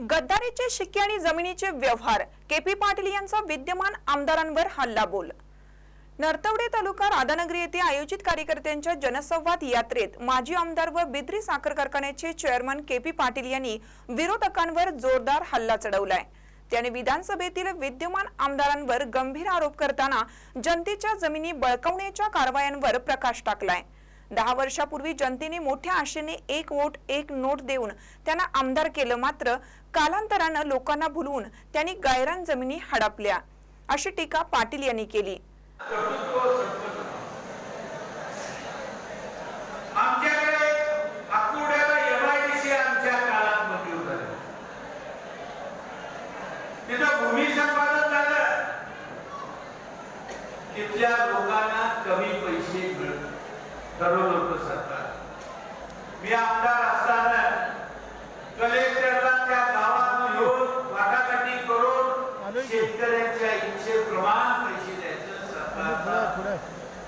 गद्दारीचे शिक्के आणि जमिनीचे व्यवहार. के पी पाटील यांचा विद्यमान आमदारांवर हल्ला बोल नरतवडे तालुका राधानगरी येथे आयोजित कार्यकर्त्यांच्या जनसंवाद यात्रेत माजी आमदार व बिद्री साखर कारखान्याचे चेअरमन के पी पाटील यांनी विरोधकांवर जोरदार हल्ला चढवलाय. त्याने विधानसभेतील विद्यमान आमदारांवर गंभीर आरोप करताना जनतेच्या जमिनी बळकवण्याच्या कारवायांवर प्रकाश टाकलाय. दहा वर्षापूर्वी जनतेने मोठ्या आशेने एक वोट एक नोट देऊन त्यांना आमदार केलं. मात्र कालांतरानं लोकांना भुलवून त्यांनी गायरान जमिनी हडपल्या अशी टीका पाटील यांनी केली. तिथल्या लोकांना कमी पैसे मिळत ठरवलं होतं सरकार मी आमदार असताना कलेक्टरला त्या गावात येऊन वाटाघाटी करून शेतकऱ्यांच्या इच्छेप्रमाणे पैसे द्यायचं सरकारचा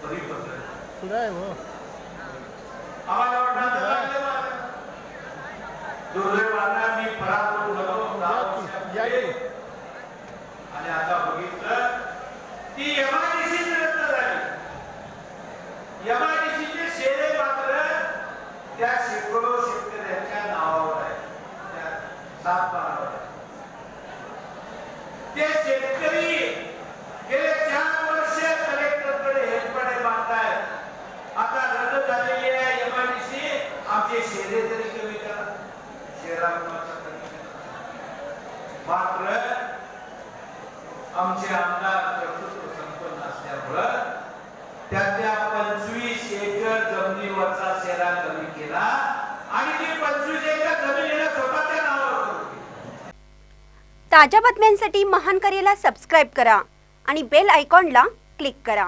परिपत्र. हो आम्हाला वाटलं दुर्दैवानं मी पराभूत झालो. आणि आता बघितलं ती एमआयडीसी रद्द झाली एमआयडीसीचे शेरे मात्र त्या शेकडो शेतकऱ्यांच्या नावावर आहे त्या सात पानावर ते शेतकरी गेले चार वर्ष कलेक्टरकडे हेल्पडे मागतायत आता रद्द झालेली आहे एमआयडीसी आमचे शेरे तरी कमी करा शेरा मात्र आमचे आमदार कर्तृत्व संपन्न असल्यामुळं त्यातल्या पंचवीस जमिनीवरचा शेरा कमी केला आणि ती पंचवीस एकर जमिनीला स्वतःच्या नावावर ताज्या बातम्यांसाठी महान करेला सबस्क्राईब करा आणि बेल आयकॉनला क्लिक करा.